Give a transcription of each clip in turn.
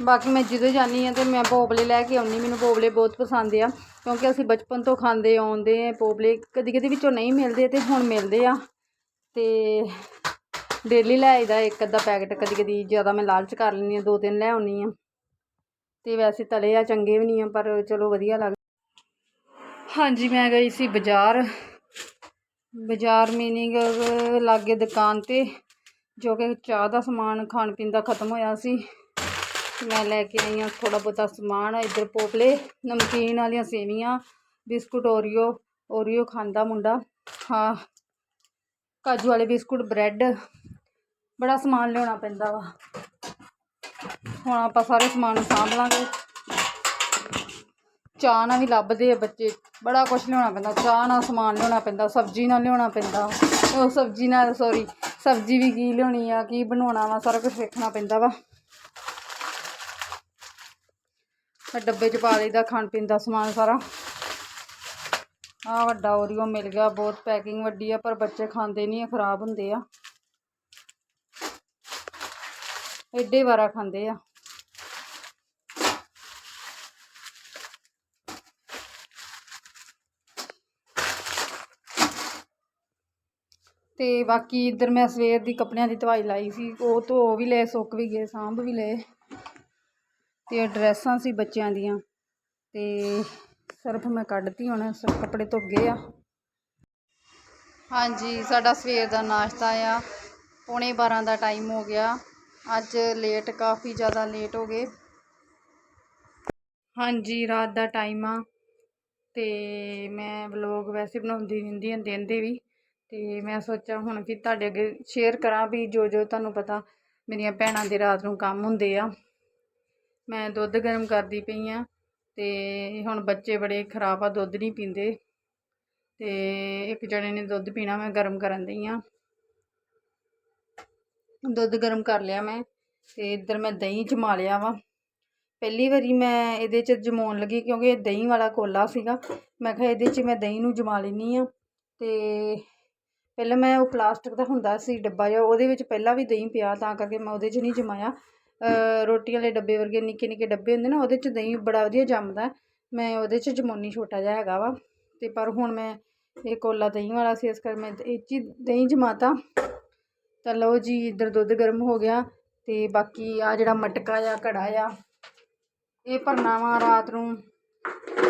ਬਾਕੀ ਮੈਂ ਜਦੋਂ ਜਾਂਦੀ ਆ ਤੇ ਮੈਂ ਪੋਪਲੇ ਲੈ ਕੇ ਆਉਣੀ ਮੈਨੂੰ ਪੋਪਲੇ ਬਹੁਤ ਪਸੰਦ ਆ, ਕਿਉਂਕਿ ਅਸੀਂ ਬਚਪਨ ਤੋਂ ਖਾਂਦੇ, ਆਉਂਦੇ ਆ ਪੋਪਲੇ ਕਦੀ ਕਦੀ ਵਿੱਚੋਂ ਨਹੀਂ ਮਿਲਦੇ ਤੇ ਹੁਣ ਮਿਲਦੇ ਆ। ਤੇ ਡੇਲੀ ਲੈ ਆਈਦਾ ਇੱਕ ਅੱਧਾ ਪੈਕਟ, ਕਦੀ ਕਦੀ ਜ਼ਿਆਦਾ ਮੈਂ ਲਾਲਚ ਕਰ ਲੈਂਦੀ ਆ ਦੋ ਤਿੰਨ ਲੈ ਆਉਣੀ ਆ ਤੇ ਵੈਸੇ ਤਲੇ ਆ, ਚੰਗੇ ਵੀ ਨਹੀਂ ਆ, ਪਰ ਚਲੋ ਵਧੀਆ ਲੱਗ ਹਾਂਜੀ, ਮੈਂ ਗਈ ਸੀ ਬਾਜ਼ਾਰ। ਬਾਜ਼ਾਰ ਮੀਨਿੰਗ ਲਾਗੇ ਦੁਕਾਨ ਤੇ, ਜੋ ਕਿ ਚਾਹ ਦਾ ਸਮਾਨ ਖਾਣ ਪੀਣ ਦਾ ਖਤਮ ਹੋਇਆ ਸੀ। ਮੈਂ ਲੈ ਕੇ ਆਈ ਹਾਂ ਥੋੜਾ ਬਹੁਤਾ ਸਮਾਨ, ਇੱਧਰ ਪੋਪਲੇ, ਨਮਕੀਨ ਵਾਲੀਆਂ ਸੇਵੀਆਂ, ਬਿਸਕੁਟ ਓਰੀਓ ਓਰੀਓ ਖਾਂਦਾ ਮੁੰਡਾ। ਹਾਂ, ਕਾਜੂ ਵਾਲੇ ਬਿਸਕੁਟ, ਬ੍ਰੈਡ, ਬੜਾ ਸਮਾਨ ਲਿਆਉਣਾ ਪੈਂਦਾ ਵਾ। ਹੁਣ ਆਪਾਂ ਸਾਰੇ ਸਮਾਨ ਨੂੰ ਸਾਂਭ ਲਾਂਗੇ। ਚਾਹ ਨਾਲ ਵੀ ਲੱਭਦੇ ਆ ਬੱਚੇ, ਬੜਾ ਕੁਛ ਲਿਆਉਣਾ ਪੈਂਦਾ। ਚਾਹ ਨਾਲ ਸਮਾਨ ਲਿਆਉਣਾ ਪੈਂਦਾ, ਸਬਜ਼ੀ ਨਾਲ ਲਿਆਉਣਾ ਪੈਂਦਾ। ਉਹ ਸਬਜ਼ੀ ਨਾਲ ਸੌਰੀ ਸਬਜ਼ੀ ਵੀ ਕੀ ਲਿਆਉਣੀ ਆ, ਕੀ ਬਣਾਉਣਾ ਵਾ, ਸਾਰਾ ਕੁਝ ਵੇਖਣਾ ਪੈਂਦਾ ਵਾ। ਆਹ ਡੱਬੇ 'ਚ ਪਾ ਲਈਦਾ ਖਾਣ ਪੀਣ ਦਾ ਸਮਾਨ ਸਾਰਾ। ਆ ਵੱਡਾ ਓਰੀਓ ਮਿਲ ਗਿਆ, ਬਹੁਤ ਪੈਕਿੰਗ ਵੱਡੀ ਆ, ਪਰ ਬੱਚੇ ਖਾਂਦੇ ਨਹੀਂ ਆ, ਖਰਾਬ ਹੁੰਦੇ ਆ। ਐਡੇ ਵਾਰਾ ਖਾਂਦੇ ਆ। ਤੇ ਬਾਕੀ ਇੱਧਰ ਮੈਂ ਸਵੇਰ ਦੀ ਕੱਪੜਿਆਂ ਦੀ ਧਵਾਈ ਲਾਈ ਸੀ, ਉਹ ਧੋ ਵੀ ਲਏ, ਸੁੱਕ ਵੀ ਗਏ, ਸਾਂਭ ਵੀ ਲਏ। ਤੇ ਇਹ ਡਰੈਸਾਂ ਸੀ ਬੱਚਿਆਂ ਦੀਆਂ ਤੇ ਸਰਫ ਮੈਂ ਕੱਢਤੀ ਹੁਣ ਸਭ ਕੱਪੜੇ ਧੁੱਪ ਗਏ ਆ। ਹਾਂਜੀ, ਸਾਡਾ ਸਵੇਰ ਦਾ ਨਾਸ਼ਤਾ ਆ। ਪੌਣੇ 12 ਦਾ ਟਾਈਮ ਹੋ ਗਿਆ। ਅੱਜ ਲੇਟ ਕਾਫੀ ਜ਼ਿਆਦਾ ਲੇਟ ਹੋ ਗਏ। ਹਾਂਜੀ, ਰਾਤ ਦਾ ਟਾਈਮ ਆ ਤੇ ਮੈਂ ਵਲੋਗ ਵੈਸੇ ਬਣਾਉਂਦੀ ਰਹਿੰਦੀ ਹਾਂ ਦਿਨ ਦੇ ਵੀ। ਤੇ ਮੈਂ ਸੋਚਿਆ ਹੁਣ ਵੀ ਤੁਹਾਡੇ ਅੱਗੇ ਸ਼ੇਅਰ ਕਰਾਂ ਵੀ ਜੋ ਜੋ ਤੁਹਾਨੂੰ ਪਤਾ, ਮੇਰੀਆਂ ਭੈਣਾਂ ਦੇ ਰਾਤ ਨੂੰ ਕੰਮ ਹੁੰਦੇ ਆ। ਮੈਂ ਦੁੱਧ ਗਰਮ ਕਰਦੀ ਪਈ ਆ ਤੇ ਹੁਣ ਬੱਚੇ ਬੜੇ ਖਰਾਬ ਆ, ਦੁੱਧ ਨਹੀਂ ਪੀਂਦੇ। ਤੇ ਇੱਕ ਜਣੇ ਨੇ ਦੁੱਧ ਪੀਣਾ, ਮੈਂ ਗਰਮ ਕਰਨ ਦਈ ਆ। ਦੁੱਧ ਗਰਮ ਕਰ ਲਿਆ ਮੈਂ ਤੇ ਇੱਧਰ ਮੈਂ ਦਹੀਂ ਜਮਾ ਲਿਆ ਵਾ। ਪਹਿਲੀ ਵਾਰੀ ਮੈਂ ਇਹਦੇ 'ਚ ਜਮਾਉਣ ਲੱਗੀ ਕਿਉਂਕਿ ਇਹ ਦਹੀਂ ਵਾਲਾ ਕੋਲਾ ਸੀਗਾ। ਮੈਂ ਕਿਹਾ ਇਹਦੇ 'ਚ ਮੈਂ ਦਹੀਂ ਨੂੰ ਜਮਾ ਲੈਂਦੀ ਆ ਤੇ ਪਹਿਲਾਂ ਮੈਂ ਉਹ ਪਲਾਸਟਿਕ ਦਾ ਹੁੰਦਾ ਸੀ ਡੱਬਾ ਜਿਹਾ, ਉਹਦੇ ਵਿੱਚ ਪਹਿਲਾਂ ਵੀ ਦਹੀਂ ਪਿਆ ਤਾਂ ਕਰਕੇ ਮੈਂ ਉਹਦੇ 'ਚ ਨਹੀਂ ਜਮਾਇਆ। ਰੋਟੀ ਵਾਲੇ ਡੱਬੇ ਵਰਗੇ ਨਿੱਕੇ ਨਿੱਕੇ ਡੱਬੇ ਹੁੰਦੇ ਨਾ, ਉਹਦੇ 'ਚ ਦਹੀਂ ਬੜਾ ਵਧੀਆ ਜੰਮਦਾ। ਮੈਂ ਉਹਦੇ 'ਚ ਜਮਾਉਣੀ ਛੋਟਾ ਜਿਹਾ ਹੈਗਾ ਵਾ ਅਤੇ ਪਰ ਹੁਣ ਮੈਂ ਇਹ ਕੋਲਾ ਦਹੀਂ ਵਾਲਾ ਸੀ, ਇਸ ਕਰਕੇ ਮੈਂ ਇਹ 'ਚ ਹੀ ਦਹੀਂ ਜਮਾਤਾ। ਤਾਂ ਲਓ ਜੀ, ਇੱਧਰ ਦੁੱਧ ਗਰਮ ਹੋ ਗਿਆ ਅਤੇ ਬਾਕੀ ਆ ਜਿਹੜਾ ਮਟਕਾ ਆ ਘੜਾ ਆ, ਇਹ ਭਰਨਾ ਵਾ ਰਾਤ ਨੂੰ।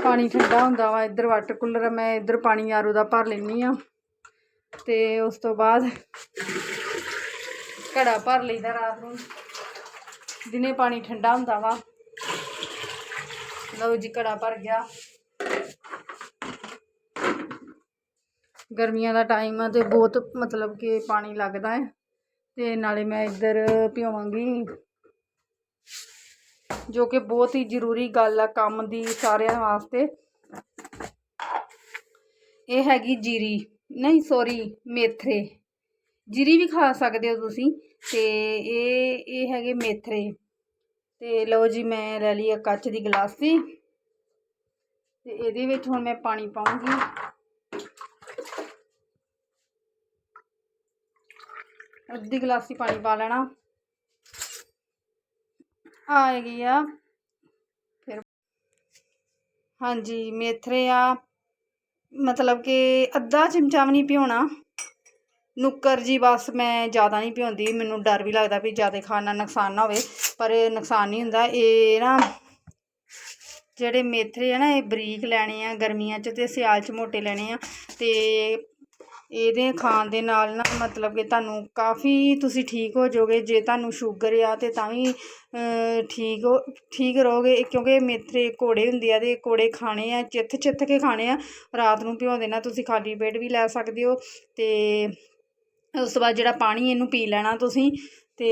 ਪਾਣੀ ਠੰਡਾ ਹੁੰਦਾ ਵਾ, ਇੱਧਰ ਵਾਟਰ ਕੂਲਰ ਆ, ਮੈਂ ਇੱਧਰ ਪਾਣੀ ਆਰੋ ਦਾ ਭਰ ਲੈਂਦੀ ਆ ਤੇ ਉਸ ਤੋਂ ਬਾਅਦ ਘੜਾ ਭਰ ਲਈਦਾ ਰਾਤ ਨੂੰ। ਦਿਨੇ ਪਾਣੀ ਠੰਡਾ ਹੁੰਦਾ ਵਾ। ਲਓ ਜੀ, ਘੜਾ ਭਰ ਗਿਆ। ਗਰਮੀਆਂ ਦਾ ਟਾਈਮ ਆ ਤੇ ਬਹੁਤ ਮਤਲਬ ਕਿ ਪਾਣੀ ਲੱਗਦਾ ਹੈ। ਤੇ ਨਾਲੇ ਮੈਂ ਇੱਧਰ ਭਿਓਵਾਂਗੀ ਜੋ ਕਿ ਬਹੁਤ ਹੀ ਜ਼ਰੂਰੀ ਗੱਲ ਆ ਕੰਮ ਦੀ ਸਾਰਿਆਂ ਵਾਸਤੇ। ਇਹ ਹੈਗੀ ਜੀਰੀ। ਨਹੀਂ ਸੌਰੀ ਮੇਥਰੇ ਜੀਰੀ ਵੀ ਖਾ ਸਕਦੇ ਹੋ ਤੁਸੀਂ। ਤੇ ਇਹ ਇਹ ਹੈਗੇ ਮੇਥਰੇ। ਤੇ ਲਓ ਜੀ, ਮੈਂ ਲੈ ਲਈ ਆ ਕੱਚ ਦੀ ਗਲਾਸੀ ਤੇ ਇਹਦੇ ਵਿੱਚ ਹੁਣ ਮੈਂ ਪਾਣੀ ਪਾਉਂਗੀ ਅੱਧੀ ਗਲਾਸੀ ਪਾਣੀ ਪਾ ਲੈਣਾ। ਆ ਆਏਗੀ ਆ। ਫਿਰ ਹਾਂਜੀ, ਮੇਥਰੇ ਆ। ਮਤਲਬ ਕਿ ਅੱਧਾ ਚਮਚਾ ਵੀ ਨਹੀਂ ਭਿਉਣਾ ਨੁੱਕਰ ਜੀ ਬਸ ਮੈਂ ਜ਼ਿਆਦਾ ਨਹੀਂ ਭਿਉਂਦੀ ਮੈਨੂੰ ਡਰ ਵੀ ਲੱਗਦਾ ਵੀ ਜ਼ਿਆਦਾ ਖਾਣ ਨਾਲ ਨੁਕਸਾਨ ਨਾ ਹੋਵੇ, ਪਰ ਨੁਕਸਾਨ ਨਹੀਂ ਹੁੰਦਾ। ਇਹ ਨਾ ਜਿਹੜੇ ਮੇਥਰੇ ਆ ਨਾ, ਇਹ ਬਰੀਕ ਲੈਣੇ ਆ ਗਰਮੀਆਂ 'ਚ ਤੇ ਸਿਆਲ 'ਚ ਮੋਟੇ ਲੈਣੇ ਆ ਤੇ ਇਹਦੇ ਖਾਣ ਦੇ ਨਾਲ ਨਾ ਮਤਲਬ ਕਿ ਤੁਹਾਨੂੰ ਕਾਫੀ ਤੁਸੀਂ ਠੀਕ ਹੋ ਜਾਓਗੇ, ਜੇ ਤੁਹਾਨੂੰ ਸ਼ੂਗਰ ਆ ਤੇ ਤਾਂ ਵੀ ਠੀਕ ਹੋ, ਠੀਕ ਰਹੋਗੇ। ਕਿਉਂਕਿ ਮੇਥਰੇ ਕੋੜੇ ਹੁੰਦੇ ਆ ਤੇ ਕੋੜੇ ਖਾਣੇ ਆ ਚਿੱਥ ਚਿੱਥ ਕੇ ਖਾਣੇ ਆ। ਰਾਤ ਨੂੰ ਭਿਉਂ ਦੇਣਾ ਤੁਸੀਂ, ਖਾਲੀ ਪੇਟ ਵੀ ਲੈ ਸਕਦੇ ਹੋ ਤੇ ਉਸ ਤੋਂ ਬਾਅਦ ਜਿਹੜਾ ਪਾਣੀ ਇਹਨੂੰ ਪੀ ਲੈਣਾ ਤੁਸੀਂ ਅਤੇ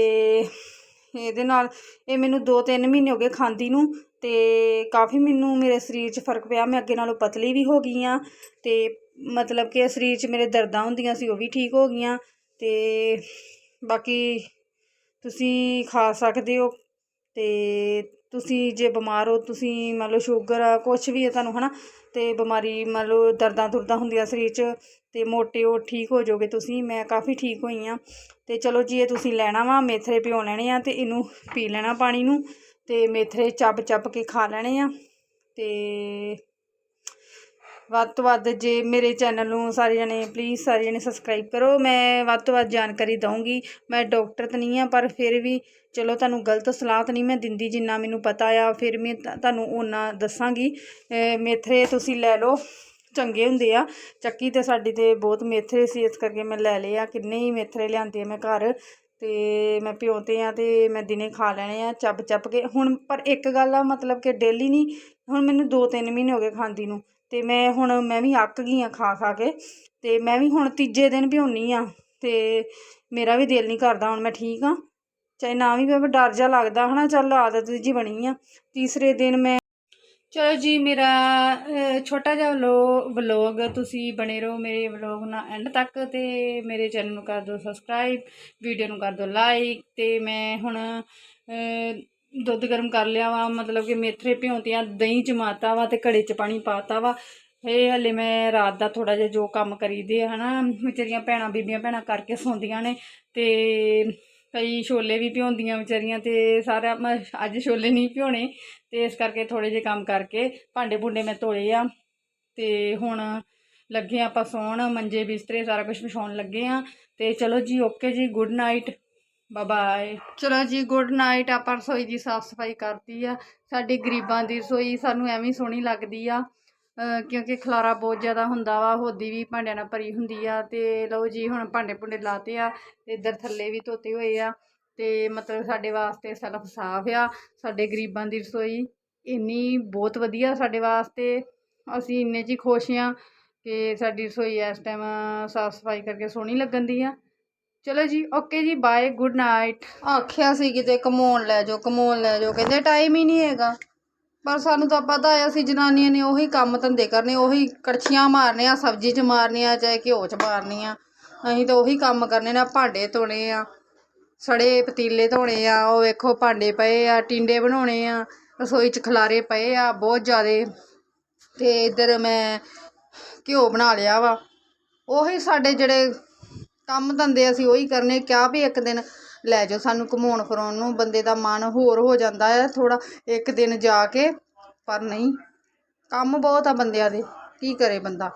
ਇਹਦੇ ਨਾਲ ਇਹ ਮੈਨੂੰ 2-3 ਮਹੀਨੇ ਹੋ ਗਏ ਖਾਂਦੀ ਨੂੰ ਅਤੇ ਕਾਫੀ ਮੈਨੂੰ ਮੇਰੇ ਸਰੀਰ 'ਚ ਫ਼ਰਕ ਪਿਆ, ਮੈਂ ਅੱਗੇ ਨਾਲੋਂ ਪਤਲੀ ਵੀ ਹੋ ਗਈ ਹਾਂ ਅਤੇ ਮਤਲਬ ਕਿ ਸਰੀਰ 'ਚ ਮੇਰੇ ਦਰਦਾਂ ਹੁੰਦੀਆਂ ਸੀ, ਉਹ ਵੀ ਠੀਕ ਹੋ ਗਈਆਂ ਅਤੇ ਬਾਕੀ ਤੁਸੀਂ ਖਾ ਸਕਦੇ ਹੋ ਅਤੇ ਤੁਸੀਂ ਜੇ ਬਿਮਾਰ ਹੋ, ਤੁਸੀਂ ਮੰਨ ਲਓ ਸ਼ੂਗਰ ਆ, ਕੁਛ ਵੀ ਹੈ ਤੁਹਾਨੂੰ ਹੈ ਨਾ ਤੇ ਬਿਮਾਰੀ ਮੰਨ ਲਓ ਦਰਦਾਂ ਦੁਰਦਾਂ ਹੁੰਦੀਆਂ ਸਰੀਰ 'ਚ ਅਤੇ ਮੋਟੇ ਹੋ, ਠੀਕ ਹੋ ਜਾਓਗੇ ਤੁਸੀਂ, ਮੈਂ ਕਾਫੀ ਠੀਕ ਹੋਈ ਹਾਂ ਅਤੇ ਚਲੋ ਜੀ, ਇਹ ਤੁਸੀਂ ਲੈਣਾ ਵਾ ਮੇਥਰੇ ਪਿਓ ਲੈਣੇ ਆ ਅਤੇ ਇਹਨੂੰ ਪੀ ਲੈਣਾ ਪਾਣੀ ਨੂੰ ਅਤੇ ਮੇਥਰੇ ਚੱਬ ਚੱਬ ਕੇ ਖਾ ਲੈਣੇ ਆ। ਅਤੇ ਵੱਧ ਤੋਂ ਵੱਧ ਜੇ ਮੇਰੇ ਚੈਨਲ ਨੂੰ ਸਾਰੇ ਜਣੇ ਪਲੀਜ਼ ਸਾਰੇ ਜਣੇ ਸਬਸਕ੍ਰਾਈਬ ਕਰੋ। ਮੈਂ ਵੱਧ ਤੋਂ ਵੱਧ ਜਾਣਕਾਰੀ ਦਊਂਗੀ। ਮੈਂ ਡਾਕਟਰ ਤਾਂ ਨਹੀਂ ਆ, ਪਰ ਫਿਰ ਵੀ ਚਲੋ ਤੁਹਾਨੂੰ ਗਲਤ ਸਲਾਹ ਤਾਂ ਨਹੀਂ ਮੈਂ ਦਿੰਦੀ, ਜਿੰਨਾ ਮੈਨੂੰ ਪਤਾ ਆ, ਫਿਰ ਮੈਂ ਤੁਹਾਨੂੰ ਉਹਨਾਂ ਦੱਸਾਂਗੀ। ਮੇਥਰੇ ਤੁਸੀਂ ਲੈ ਲਓ, ਚੰਗੇ ਹੁੰਦੇ ਆ। ਚੱਕੀ ਤੇ ਸਾਡੀ ਤੇ ਬਹੁਤ ਮੇਥਰੇ ਸੀ, ਇਸ ਕਰਕੇ ਮੈਂ ਲੈ ਲਏ ਆ। ਕਿੰਨੇ ਹੀ ਮੇਥਰੇ ਲਿਆਂਦੇ ਆ ਮੈਂ ਘਰ। ਤੇ ਮੈਂ ਪਿਓਤੇ ਆ ਤੇ ਮੈਂ ਦਿਨੇ ਖਾ ਲੈਣੇ ਆ ਚੱਪ ਚੱਪ ਕੇ। ਹੁਣ ਪਰ ਇੱਕ ਗੱਲ ਆ, ਮਤਲਬ ਕਿ ਡੇਲੀ ਨਹੀਂ, ਹੁਣ ਮੈਨੂੰ 2-3 ਮਹੀਨੇ ਹੋ ਗਏ ਖਾਂਦੀ ਨੂੰ। ਤੇ ਮੈਂ ਹੁਣ, ਮੈਂ ਵੀ ਅੱਕ ਗਈ ਆ ਖਾ ਖਾ ਕੇ ਤੇ ਮੈਂ ਵੀ ਹੁਣ ਤੀਜੇ ਦਿਨ ਭਿਉਣੀ ਆ ਤੇ ਮੇਰਾ ਵੀ ਦਿਲ ਨਹੀਂ ਕਰਦਾ, ਹੁਣ ਮੈਂ ਠੀਕ ਆ ਚਾਹੇ ਨਾ ਵੀ ਮੈਂ, ਡਰ ਜਾ ਲੱਗਦਾ ਹਨਾ, ਚੱਲ ਆਦਤ ਜੀ ਬਣੀ ਆ। ਤੀਸਰੇ ਦਿਨ ਮੈਂ ਚਲੋ ਜੀ, ਮੇਰਾ ਛੋਟਾ ਜਿਹਾ ਵਲੋ, ਵਲੋਗ ਤੁਸੀਂ ਬਣੇ ਰਹੋ ਮੇਰੇ ਵਲੋਗ ਨਾਲ ਐਂਡ ਤੱਕ ਤੇ ਮੇਰੇ ਚੈਨਲ ਨੂੰ ਕਰ ਦਿਓ ਸਬਸਕ੍ਰਾਈਬ ਵੀਡੀਓ ਨੂੰ ਕਰ ਦਿਓ ਲਾਈਕ ਤੇ ਮੈਂ ਹੁਣ ਦੁੱਧ ਗਰਮ ਕਰ ਲਿਆ ਵਾ, ਮਤਲਬ ਕਿ ਮੇਥਰੇ ਭਿਉਂਤੀਆਂ ਦਹੀਂ ਜਮਾਤਾ ਵਾ ਤੇ ਘੜੇ 'ਚ ਪਾਣੀ ਪਾਤਾ ਵਾ। ਇਹ ਹਲੇ ਮੈਂ ਰਾਤ ਦਾ ਥੋੜਾ ਜਿਹਾ ਜੋ ਕੰਮ ਕਰੀਦੇ ਆ, ਹਨਾ, ਵਿਚਾਰੀਆਂ ਭੈਣਾਂ ਬੀਬੀਆਂ ਭੈਣਾਂ ਕਰਕੇ ਸੌਂਦੀਆਂ ਨੇ ਤੇ ਕਈ ਛੋਲੇ ਵੀ ਭਿਉਂਦੀਆਂ ਵਿਚਾਰੀਆਂ ਤੇ ਸਾਰਾ ਮੈਂ, ਅੱਜ ਛੋਲੇ ਨਹੀਂ ਭਿਉਣੇ ਤੇ ਇਸ ਕਰਕੇ ਥੋੜੇ ਜਿਹੇ ਕੰਮ ਕਰਕੇ ਭਾਂਡੇ ਭੁੰਡੇ ਮੈਂ ਧੋਏ ਆ ਤੇ ਹੁਣ ਲੱਗੇ ਆਪਾਂ ਸੌਣ, ਮੰਜੇ ਬਿਸਤਰੇ ਸਾਰਾ ਕੁਝ ਵਿਛਾਉਣ ਲੱਗੇ ਆ ਤੇ ਚਲੋ ਜੀ, ਓਕੇ ਜੀ, ਗੁੱਡ ਨਾਈਟ। ਬਾਏ ਚਲੋ ਜੀ ਗੁੱਡ ਨਾਈਟ ਆਪਾਂ ਰਸੋਈ ਦੀ ਸਾਫ਼ ਸਫ਼ਾਈ ਕਰਤੀ ਆ। ਸਾਡੀ ਗਰੀਬਾਂ ਦੀ ਰਸੋਈ ਸਾਨੂੰ ਐਵੇਂ ਸੋਹਣੀ ਲੱਗਦੀ ਆ। ਕਿਉਂਕਿ ਖਲਾਰਾ ਬਹੁਤ ਜ਼ਿਆਦਾ ਹੁੰਦਾ ਵਾ, ਹੋਦੀ ਵੀ ਭਾਂਡਿਆਂ ਨਾਲ ਭਰੀ ਹੁੰਦੀ ਆ ਤੇ ਲਓ ਜੀ, ਹੁਣ ਭਾਂਡੇ ਭੁੰਡੇ ਲਾਤੇ ਆ ਤੇ ਇੱਧਰ ਥੱਲੇ ਵੀ ਧੋਤੇ ਹੋਏ ਆ ਤੇ ਮਤਲਬ ਸਾਡੇ ਵਾਸਤੇ ਸੈਲਫ ਸਾਫ਼ ਆ, ਸਾਡੇ ਗਰੀਬਾਂ ਦੀ ਰਸੋਈ ਇੰਨੀ ਬਹੁਤ ਵਧੀਆ ਸਾਡੇ ਵਾਸਤੇ। ਅਸੀਂ ਇੰਨੇ 'ਚ ਖੁਸ਼ ਆ ਕਿ ਸਾਡੀ ਰਸੋਈ ਇਸ ਟਾਈਮ ਸਾਫ਼ ਸਫ਼ਾਈ ਕਰਕੇ ਸੋਹਣੀ ਲੱਗਣ ਦੀ ਆ। ਚਲੋ ਜੀ ਓਕੇ ਜੀ ਬਾਏ ਗੁੱਡ ਨਾਈਟ ਆਖਿਆ ਸੀ ਕਿਤੇ, ਕਮਾਉਣ ਲੈ ਜਾਓ, ਕਮਾਉਣ ਲੈ ਜਾਓ। ਕਹਿੰਦੇ ਟਾਈਮ ਹੀ ਨਹੀਂ ਹੈਗਾ। ਪਰ ਸਾਨੂੰ ਤਾਂ ਪਤਾ ਆ, ਅਸੀਂ ਜਨਾਨੀਆਂ ਨੇ ਉਹੀ ਕੰਮ ਧੰਦੇ ਕਰਨੇ, ਉਹੀ ਕੜਛੀਆਂ ਮਾਰਨੀਆਂ ਸਬਜ਼ੀ 'ਚ ਮਾਰਨੀਆਂ ਚਾਹੇ ਘਿਓ 'ਚ ਮਾਰਨੀਆਂ ਅਸੀਂ ਤਾਂ ਉਹੀ ਕੰਮ ਕਰਨੇ ਨਾ ਭਾਂਡੇ ਧੋਣੇ ਆ, ਸੜੇ ਪਤੀਲੇ ਧੋਣੇ ਆ, ਉਹ ਵੇਖੋ ਭਾਂਡੇ ਪਏ ਆ, ਟਿੰਡੇ ਬਣਾਉਣੇ ਆ, ਰਸੋਈ 'ਚ ਖਲਾਰੇ ਪਏ ਆ, ਬਹੁਤ ਜ਼ਿਆਦੇ। ਤੇ ਇੱਧਰ ਮੈਂ ਘਿਓ ਬਣਾ ਲਿਆ ਵਾ। ਉਹੀ ਸਾਡੇ ਜਿਹੜੇ ਕੰਮ ਧੰਦੇ ਅਸੀਂ ਉਹੀ ਕਰਨੇ ਕਿਹਾ ਵੀ ਇੱਕ ਦਿਨ ਲੈ ਜਾਓ ਸਾਨੂੰ ਘੁਮਾਉਣ ਫਿਰਾਉਣ ਨੂੰ, ਬੰਦੇ ਦਾ ਮਨ ਹੋਰ ਹੋ ਜਾਂਦਾ ਹੈ ਥੋੜ੍ਹਾ, ਇੱਕ ਦਿਨ ਜਾ ਕੇ, ਪਰ ਨਹੀਂ, ਕੰਮ ਬਹੁਤ ਆ ਬੰਦਿਆਂ ਦੇ, ਕੀ ਕਰੇ ਬੰਦਾ?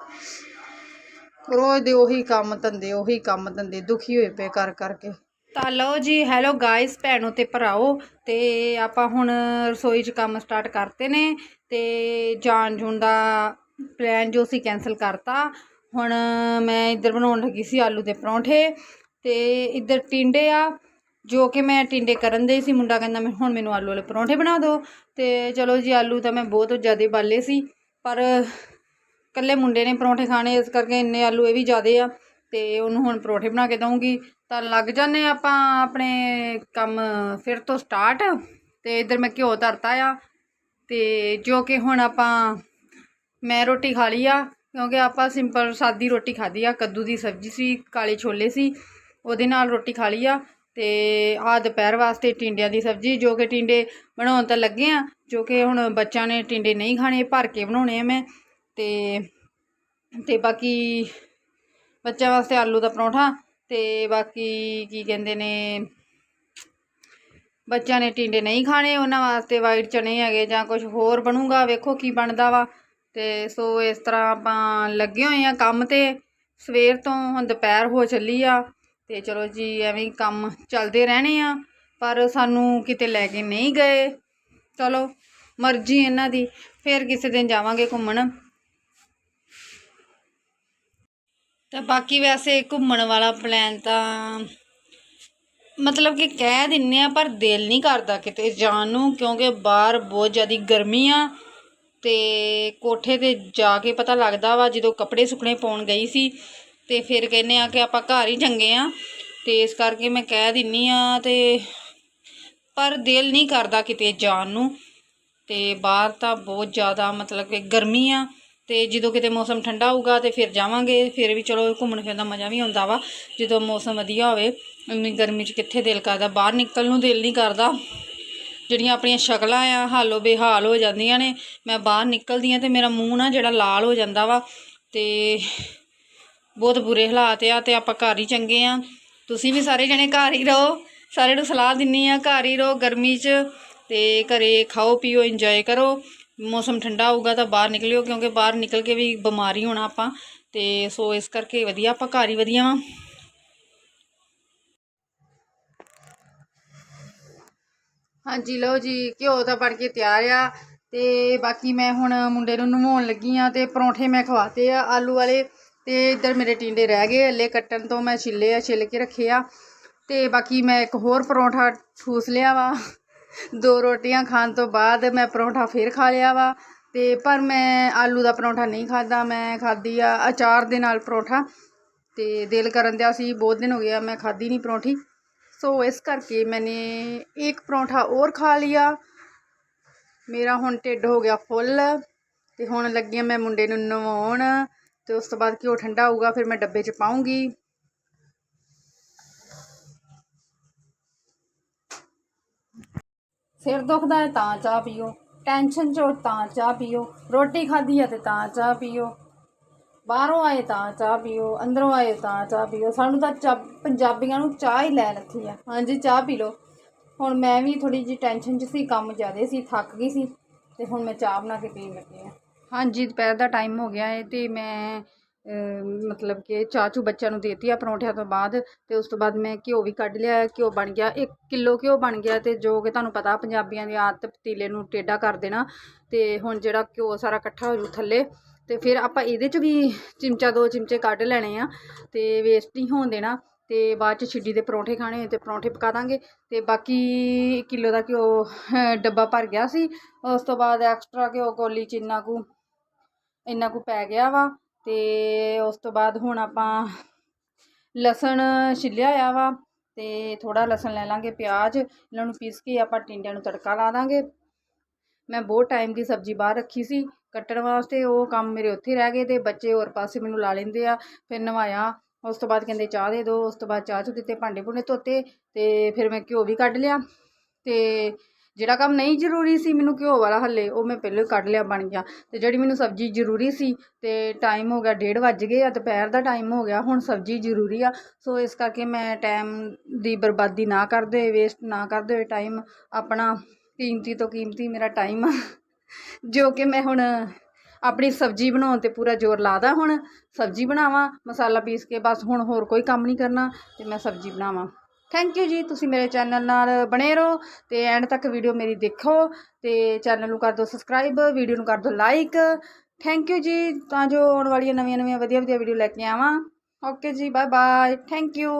ਰੋਜ਼ ਦੇ ਉਹੀ ਕੰਮ ਧੰਦੇ, ਉਹੀ ਕੰਮ ਧੰਦੇ, ਦੁਖੀ ਹੋਏ ਪਏ ਕਰ ਕਰਕੇ। ਤਾਂ ਲਓ ਜੀ ਹੈਲੋ ਗਾਇਸ ਭੈਣੋ ਤੇ ਭਰਾਓ, ਤੇ ਆਪਾਂ ਹੁਣ ਰਸੋਈ 'ਚ ਕੰਮ ਸਟਾਰਟ ਕਰਤੇ ਨੇ, ਤੇ ਜਾਣ ਜੂਣ ਦਾ ਪਲਾਨ ਜੋ ਸੀ ਕੈਨਸਲ ਕਰਤਾ ਹੁਣ ਮੈਂ ਇੱਧਰ ਬਣਾਉਣ ਲੱਗੀ ਸੀ ਆਲੂ ਦੇ ਪਰੌਂਠੇ ਤੇ ਇੱਧਰ ਟਿੰਡੇ ਆ, ਜੋ ਕਿ ਮੈਂ ਟਿੰਡੇ ਕਰਨ ਦੇ ਸੀ। ਮੁੰਡਾ ਕਹਿੰਦਾ, ਮੈਂ ਹੁਣ ਮੈਨੂੰ ਆਲੂ ਵਾਲੇ ਪਰੌਂਠੇ ਬਣਾ ਦਿਓ। ਤੇ ਚਲੋ ਜੀ, ਆਲੂ ਤਾਂ ਮੈਂ ਬਹੁਤ ਜ਼ਿਆਦਾ ਬਾਲੇ ਸੀ, ਪਰ ਇਕੱਲੇ ਮੁੰਡੇ ਨੇ ਪਰੌਂਠੇ ਖਾਣੇ, ਇਸ ਕਰਕੇ ਇੰਨੇ ਆਲੂ ਇਹ ਵੀ ਜ਼ਿਆਦੇ ਆ। ਤੇ ਉਹਨੂੰ ਹੁਣ ਪਰੌਂਠੇ ਬਣਾ ਕੇ ਦਊਂਗੀ। ਤਾਂ ਲੱਗ ਜਾਂਦੇ ਆਪਾਂ ਆਪਣੇ ਕੰਮ ਫਿਰ ਤੋਂ ਸਟਾਰਟ ਤੇ ਇੱਧਰ ਮੈਂ ਘਿਓ ਧਰਤਾ ਆ। ਤੇ ਜੋ ਕਿ ਹੁਣ ਆਪਾਂ, ਮੈਂ ਰੋਟੀ ਖਾ ਲਈ ਆ। ਕਿਉਂਕਿ ਆਪਾਂ ਸਿੰਪਲ ਸਾਦੀ ਰੋਟੀ ਖਾਧੀ ਆ, ਕੱਦੂ ਦੀ ਸਬਜ਼ੀ ਸੀ, ਕਾਲੇ ਛੋਲੇ ਸੀ, ਉਹਦੇ ਨਾਲ ਰੋਟੀ ਖਾ ਲਈ ਆ ਤੇ ਆਹ ਦੁਪਹਿਰ ਵਾਸਤੇ ਟਿੰਡਿਆਂ ਦੀ ਸਬਜ਼ੀ, ਜੋ ਕਿ ਟਿੰਡੇ ਬਣਾਉਣ ਤਾਂ ਲੱਗੇ ਆ, ਜੋ ਕਿ ਹੁਣ ਬੱਚਿਆਂ ਨੇ ਟਿੰਡੇ ਨਹੀਂ ਖਾਣੇ, ਭਰ ਕੇ ਬਣਾਉਣੇ ਆ ਮੈਂ, ਤੇ ਤੇ ਬਾਕੀ ਬੱਚਿਆਂ ਵਾਸਤੇ ਆਲੂ ਦਾ ਪਰੌਂਠਾ, ਤੇ ਬਾਕੀ ਕੀ ਕਹਿੰਦੇ ਨੇ, ਬੱਚਿਆਂ ਨੇ ਟਿੰਡੇ ਨਹੀਂ ਖਾਣੇ, ਉਹਨਾਂ ਵਾਸਤੇ ਵਾਈਟ ਚਣੇ ਹੈਗੇ ਜਾਂ ਕੁਝ ਹੋਰ ਬਣੂਗਾ, ਵੇਖੋ ਕੀ ਬਣਦਾ ਵਾ। ਤੇ ਸੋ ਇਸ ਤਰ੍ਹਾਂ ਆਪਾਂ ਲੱਗੇ ਹੋਏ ਆ ਕੰਮ ਤੇ। ਸਵੇਰ ਤੋਂ ਹੁਣ ਦੁਪਹਿਰ ਹੋ ਚੱਲੀ ਆ ਤੇ ਚਲੋ ਜੀ, ਐਵੇਂ ਕੰਮ ਚੱਲਦੇ ਰਹਿਣੇ ਆ, ਪਰ ਸਾਨੂੰ ਕਿਤੇ ਲੈ ਕੇ ਨਹੀਂ ਗਏ। ਚਲੋ, ਮਰਜ਼ੀ ਇਹਨਾਂ ਦੀ, ਫਿਰ ਕਿਸੇ ਦਿਨ ਜਾਵਾਂਗੇ ਘੁੰਮਣ। ਤਾਂ ਬਾਕੀ ਵੈਸੇ ਘੁੰਮਣ ਵਾਲਾ ਪਲਾਨ ਤਾਂ ਮਤਲਬ ਕਿ ਕਹਿ ਦਿੰਨੇ ਆ, ਪਰ ਦਿਲ ਨਹੀਂ ਕਰਦਾ ਕਿਤੇ ਜਾਣ ਨੂੰ, ਕਿਉਂਕਿ ਬਾਹਰ ਬਹੁਤ ਜ਼ਿਆਦਾ ਗਰਮੀ ਆ। ਤੇ ਕੋਠੇ ਤੇ ਜਾ ਕੇ ਪਤਾ ਲੱਗਦਾ ਵਾ ਜਦੋਂ ਕੱਪੜੇ ਸੁੱਕਣੇ ਪਾਉਣ ਗਈ ਸੀ ਤੇ ਫਿਰ ਕਹਿੰਨੇ ਆ ਕਿ ਆਪਾਂ ਘਰ ਹੀ ਚੰਗੇ ਆ ਤੇ ਇਸ ਕਰਕੇ ਮੈਂ ਕਹਿ ਦਿੰਨੀ ਆ ਤੇ ਪਰ ਦਿਲ ਨਹੀਂ ਕਰਦਾ ਕਿਤੇ ਜਾਣ ਨੂੰ ਤੇ ਬਾਹਰ ਤਾਂ ਬਹੁਤ ਜ਼ਿਆਦਾ ਮਤਲਬ ਕਿ ਗਰਮੀ ਆ ਤੇ ਜਦੋਂ ਕਿਤੇ ਮੌਸਮ ਠੰਡਾ ਹੋਊਗਾ ਤੇ ਫਿਰ ਜਾਵਾਂਗੇ, ਫਿਰ ਵੀ ਚਲੋ ਘੁੰਮਣ ਫਿਰਨ ਦਾ ਮਜ਼ਾ ਵੀ ਆਉਂਦਾ ਵਾ, ਜਦੋਂ ਮੌਸਮ ਵਧੀਆ ਹੋਵੇ ਇੰਨੀ ਗਰਮੀ 'ਚ ਕਿੱਥੇ ਦਿਲ ਕਰਦਾ, ਬਾਹਰ ਨਿਕਲਣ ਨੂੰ ਦਿਲ ਨਹੀਂ ਕਰਦਾ। ਜਿਹੜੀਆਂ ਆਪਣੀਆਂ ਸ਼ਕਲਾਂ ਆ, ਹਾਲੋ ਬੇਹਾਲ ਹੋ ਜਾਂਦੀਆਂ ਨੇ, ਮੈਂ ਬਾਹਰ ਨਿਕਲਦੀ ਆ ਤੇ ਮੇਰਾ ਮੂੰਹ ਨਾ ਜਿਹੜਾ ਲਾਲ ਹੋ ਜਾਂਦਾ ਵਾ ਤੇ ਬਹੁਤ ਬੁਰੇ ਹਾਲਾਤ ਆ ਤੇ ਆਪਾਂ ਘਰ ਹੀ ਚੰਗੇ ਆ। ਤੁਸੀਂ ਵੀ ਸਾਰੇ ਜਣੇ ਘਰ ਹੀ ਰਹੋ, ਸਾਰਿਆਂ ਨੂੰ ਸਲਾਹ ਦਿੰਨੀ ਆ ਘਰ ਹੀ ਰਹੋ ਗਰਮੀ 'ਚ ਤੇ ਘਰੇ ਖਾਓ ਪੀਓ ਇੰਜੋਏ ਕਰੋ। ਮੌਸਮ ਠੰਡਾ ਹੋਊਗਾ ਤਾਂ ਬਾਹਰ ਨਿਕਲਿਓ ਕਿਉਂਕਿ ਬਾਹਰ ਨਿਕਲ ਕੇ ਵੀ ਬਿਮਾਰ ਹੀ ਹੋਣਾ ਆਪਾਂ ਤੇ ਸੋ ਇਸ ਕਰਕੇ ਵਧੀਆ ਆਪਾਂ ਘਰ ਹੀ ਵਧੀਆ ਵਾਂ। ਹਾਂਜੀ, ਲਓ ਜੀ, ਘਿਓ ਤਾਂ ਬਣ ਕੇ ਤਿਆਰ ਆ ਤੇ ਬਾਕੀ ਮੈਂ ਹੁਣ ਮੁੰਡੇ ਨੂੰ ਨਵਾਉਣ ਲੱਗੀ ਆ ਤੇ ਪਰੌਂਠੇ ਮੈਂ ਖਵਾਤੇ ਆ ਆਲੂ ਵਾਲੇ ਤੇ ਇੱਧਰ ਮੇਰੇ ਟਿੰਡੇ ਰਹਿ ਗਏ, ਹਲੇ ਕੱਟਣ ਤੋਂ ਮੈਂ ਛਿੱਲੇ ਆ, ਛਿੱਲ ਕੇ ਰੱਖੇ ਆ ਤੇ ਬਾਕੀ ਮੈਂ ਇੱਕ ਹੋਰ ਪਰੌਂਠਾ ਠੂਸ ਲਿਆ ਵਾ। ਦੋ ਰੋਟੀਆਂ ਖਾਣ ਤੋਂ ਬਾਅਦ ਮੈਂ ਪਰੌਂਠਾ ਫੇਰ ਖਾ ਲਿਆ ਵਾ ਤੇ ਪਰ ਮੈਂ ਆਲੂ ਦਾ ਪਰੌਂਠਾ ਨਹੀਂ ਖਾਦਾ ਮੈਂ ਖਾਦੀ ਆ ਅਚਾਰ ਦੇ ਨਾਲ ਪਰੌਂਠਾ ਤੇ ਦਿਲ ਕਰਨ ਦਿਆ ਸੀ, ਬਹੁਤ ਦਿਨ ਹੋ ਗਿਆ ਮੈਂ ਖਾਦੀ ਨਹੀਂ ਪਰੌਂਠੀ। ਸੋ ਇਸ ਕਰਕੇ ਮੈਨੇ ਇੱਕ ਪਰੌਂਠਾ ਹੋਰ ਖਾ ਲਿਆ। ਮੇਰਾ ਹੁਣ ਢਿੱਡ ਹੋ ਗਿਆ ਫੁੱਲ ਤੇ ਹੁਣ ਲੱਗੀ ਹਾਂ ਮੈਂ ਮੁੰਡੇ ਨੂੰ ਨਵਾਉਣ ਤੇ ਉਸ ਤੋਂ ਬਾਅਦ ਘਿਓ ਠੰਡਾ ਹੋਊਗਾ, ਫਿਰ ਮੈਂ ਡੱਬੇ 'ਚ ਪਾਉਂਗੀ ਸਿਰ ਦੁਖਦਾ ਹੈ ਤਾਂ ਚਾਹ ਪੀਓ, ਟੈਨਸ਼ਨ 'ਚ ਹੋ ਤਾਂ ਚਾਹ ਪੀਓ, ਰੋਟੀ ਖਾਧੀ ਹੈ ਤੇ ਤਾਂ ਚਾਹ ਪੀਓ। ਬਾਹਰੋਂ ਆਏ ਤਾਂ ਚਾਹ ਪੀਓ, ਅੰਦਰੋਂ ਆਏ ਤਾਂ ਚਾਹ ਪੀਓ। ਸਾਨੂੰ ਤਾਂ ਚਾਹ ਪੰਜਾਬੀਆਂ ਨੂੰ ਚਾਹ ਹੀ ਲੈ ਲੱਥੀ ਆ। ਹਾਂਜੀ, ਚਾਹ ਪੀ ਲਓ। ਹੁਣ ਮੈਂ ਵੀ ਥੋੜੀ ਜਿਹੀ ਟੈਨਸ਼ਨ 'ਚ ਸੀ, ਕੰਮ ਜ਼ਿਆਦੇ ਸੀ, ਥੱਕ ਗਈ ਸੀ, ਤੇ ਹੁਣ ਮੈਂ ਚਾਹ ਬਣਾ ਕੇ ਪੀਣ ਲੱਗੀ ਆ। ਹਾਂਜੀ, ਦੁਪਹਿਰ ਦਾ ਟਾਈਮ ਹੋ ਗਿਆ ਹੈ ਤੇ ਮੈਂ ਮਤਲਬ ਕਿ ਚਾਹ ਚੂ ਬੱਚਿਆਂ ਨੂੰ ਦੇਤੀ ਆ ਪਰੌਂਠਿਆਂ ਤੋਂ ਬਾਅਦ, ਤੇ ਉਸ ਤੋਂ ਬਾਅਦ ਮੈਂ ਘਿਓ ਵੀ ਕੱਢ ਲਿਆ, ਘਿਓ ਬਣ ਗਿਆ 1 ਕਿਲੋ ਘਿਓ ਬਣ ਗਿਆ, ਤੇ ਜੋ ਕਿ ਤੁਹਾਨੂੰ ਪਤਾ ਪੰਜਾਬੀਆਂ ਦੀ ਆਦਤ, ਪਤੀਲੇ ਨੂੰ ਟੇਢਾ ਕਰ ਦੇਣਾ, ਤੇ ਹੁਣ ਜਿਹੜਾ ਘਿਓ ਸਾਰਾ ਇਕੱਠਾ ਹੋ ਜੂ ਥੱਲੇ ਤੇ ਫਿਰ ਆਪਾਂ ਇਹਦੇ ਚ ਵੀ ਚਮਚਾ, ਦੋ ਚਿਮਚੇ ਕੱਢ ਲੈਣੇ ਆ ਤੇ ਵੇਸਟ ਨਹੀਂ ਹੋਣ ਦੇਣਾ ਤੇ ਬਾਅਦ ਚ ਛਿੱਡੀ ਦੇ ਪਰੌਂਠੇ ਖਾਣੇ ਹੋਏ ਤੇ ਪਰੌਂਠੇ ਪਕਾ ਦਾਂਗੇ ਤੇ ਬਾਕੀ ਕਿਲੋ ਦਾ ਘਿਓ ਡੱਬਾ ਭਰ ਗਿਆ ਸੀ। ਉਸ ਤੋਂ ਬਾਅਦ ਐਕਸਟਰਾ ਘਿਓ, ਕੋਲੀ ਚ ਇੰਨਾ ਕੁ ਇੰਨਾ ਕੁ ਪੈ ਗਿਆ ਵਾ ਤੇ ਉਸ ਤੋਂ ਬਾਅਦ ਹੁਣ ਆਪਾਂ ਲਸਣ ਛਿੱਲਿਆ ਆ ਵਾ ਤੇ ਥੋੜਾ ਲਸਣ ਲੈ ਲਾਂਗੇ, ਪਿਆਜ਼, ਇਹਨਾਂ ਨੂੰ ਪੀਸ ਕੇ ਆਪਾਂ ਟਿੰਡਿਆਂ ਨੂੰ ਤੜਕਾ ਲਾ ਦਾਂਗੇ। ਮੈਂ ਬਹੁਤ ਟਾਈਮ ਦੀ ਸਬਜ਼ੀ ਬਾਹਰ ਰੱਖੀ ਸੀ ਕੱਟਣ ਵਾਸਤੇ ਉਹ ਕੰਮ ਮੇਰੇ ਉੱਥੇ ਰਹਿ ਗਏ ਅਤੇ ਬੱਚੇ ਹੋਰ ਪਾਸੇ ਮੈਨੂੰ ਲਾ ਲੈਂਦੇ ਆ, ਫਿਰ ਨਵਾਇਆ, ਉਸ ਤੋਂ ਬਾਅਦ ਕਹਿੰਦੇ ਚਾਹ ਦੇ ਦਿਓ, ਉਸ ਤੋਂ ਬਾਅਦ ਚਾਹ ਚੁ ਦਿੱਤੇ, ਭਾਂਡੇ ਭੁੰਡੇ ਧੋਤੇ ਅਤੇ ਫਿਰ ਮੈਂ ਘਿਓ ਵੀ ਕੱਢ ਲਿਆ ਅਤੇ ਜਿਹੜਾ ਕੰਮ ਨਹੀਂ ਜ਼ਰੂਰੀ ਸੀ ਮੈਨੂੰ ਘਿਓ ਵਾਲਾ ਹੱਲੇ, ਉਹ ਮੈਂ ਪਹਿਲਾਂ ਹੀ ਕੱਢ ਲਿਆ ਬਣ ਗਿਆ ਅਤੇ ਜਿਹੜੀ ਮੈਨੂੰ ਸਬਜ਼ੀ ਜ਼ਰੂਰੀ ਸੀ ਅਤੇ ਟਾਈਮ ਹੋ ਗਿਆ ਡੇਢ ਵੱਜ ਗਏ ਆ, ਦੁਪਹਿਰ ਦਾ ਟਾਈਮ ਹੋ ਗਿਆ, ਹੁਣ ਸਬਜ਼ੀ ਜ਼ਰੂਰੀ ਆ, ਸੋ ਇਸ ਕਰਕੇ ਮੈਂ ਟਾਈਮ ਦੀ ਬਰਬਾਦੀ ਨਾ ਕਰਦੇ ਹੋਏ ਵੇਸਟ ਨਾ ਕਰਦੇ ਹੋਏ ਟਾਈਮ ਆਪਣਾ ਕੀਮਤੀ ਤੋਂ ਕੀਮਤੀ ਮੇਰਾ ਟਾਈਮ ਜੋ ਕਿ ਮੈਂ ਹੁਣ ਆਪਣੀ ਸਬਜ਼ੀ ਬਣਾਉਣ ਤੇ ਪੂਰਾ ਜ਼ੋਰ ਲਾਦਾ ਹੁਣ, ਸਬਜ਼ੀ ਬਣਾਵਾਂ, ਮਸਾਲਾ ਪੀਸ ਕੇ ਬਸ ਹੁਣ ਹੋਰ ਕੋਈ ਕੰਮ ਨਹੀਂ ਕਰਨਾ ਅਤੇ ਮੈਂ ਸਬਜ਼ੀ ਬਣਾਵਾਂ। ਥੈਂਕ ਯੂ ਜੀ, ਤੁਸੀਂ ਮੇਰੇ ਚੈਨਲ ਨਾਲ ਬਣੇ ਰਹੋ ਅਤੇ ਐਂਡ ਤੱਕ ਵੀਡੀਓ ਮੇਰੀ ਦੇਖੋ ਅਤੇ ਚੈਨਲ ਨੂੰ ਕਰ ਦਿਓ ਸਬਸਕ੍ਰਾਈਬ ਵੀਡੀਓ ਨੂੰ ਕਰ ਦਿਓ ਲਾਈਕ ਥੈਂਕ ਯੂ ਜੀ, ਤਾਂ ਜੋ ਆਉਣ ਵਾਲੀਆਂ ਨਵੀਆਂ ਨਵੀਆਂ ਵਧੀਆ ਵਧੀਆ ਵੀਡੀਓ ਲੈ ਕੇ ਆਵਾਂ। ਓਕੇ ਜੀ ਬਾਏ ਬਾਏ ਥੈਂਕ ਯੂ